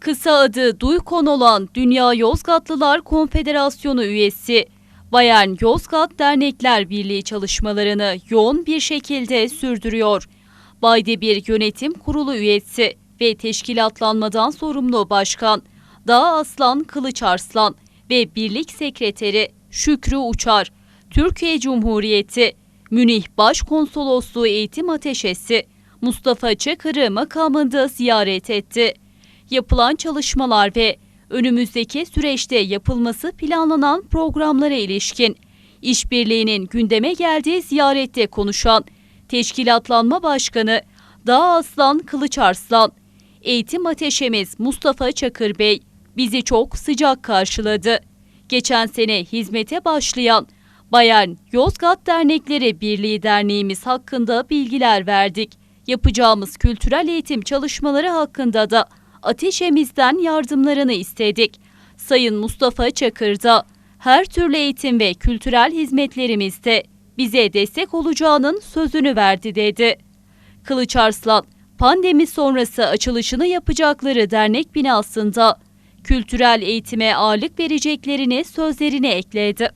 Kısa adı Duykon olan Dünya Yozgatlılar Konfederasyonu üyesi Bayern Yozgat Dernekler Birliği çalışmalarını yoğun bir şekilde sürdürüyor. Baydebir Yönetim Kurulu üyesi ve teşkilatlanmadan sorumlu başkan Dağ Aslan Kılıç Arslan ve Birlik Sekreteri Şükrü Uçar, Türkiye Cumhuriyeti Münih Başkonsolosluğu Eğitim Ateşesi Mustafa Çakır'ı makamında ziyaret etti. Yapılan çalışmalar ve önümüzdeki süreçte yapılması planlanan programlara ilişkin işbirliğinin gündeme geldiği ziyarette konuşan Teşkilatlanma Başkanı Dağ Aslan Kılıç Arslan, Eğitim Ateşemiz Mustafa Çakır Bey bizi çok sıcak karşıladı. Geçen sene hizmete başlayan Bayern Yozgat Dernekleri Birliği Derneğimiz hakkında bilgiler verdik. Yapacağımız kültürel eğitim çalışmaları hakkında da ateşemizden yardımlarını istedik. Sayın Mustafa Çakır da her türlü eğitim ve kültürel hizmetlerimizde bize destek olacağının sözünü verdi dedi. Kılıç Arslan, pandemi sonrası açılışını yapacakları dernek binasında kültürel eğitime ağırlık vereceklerini sözlerine ekledi.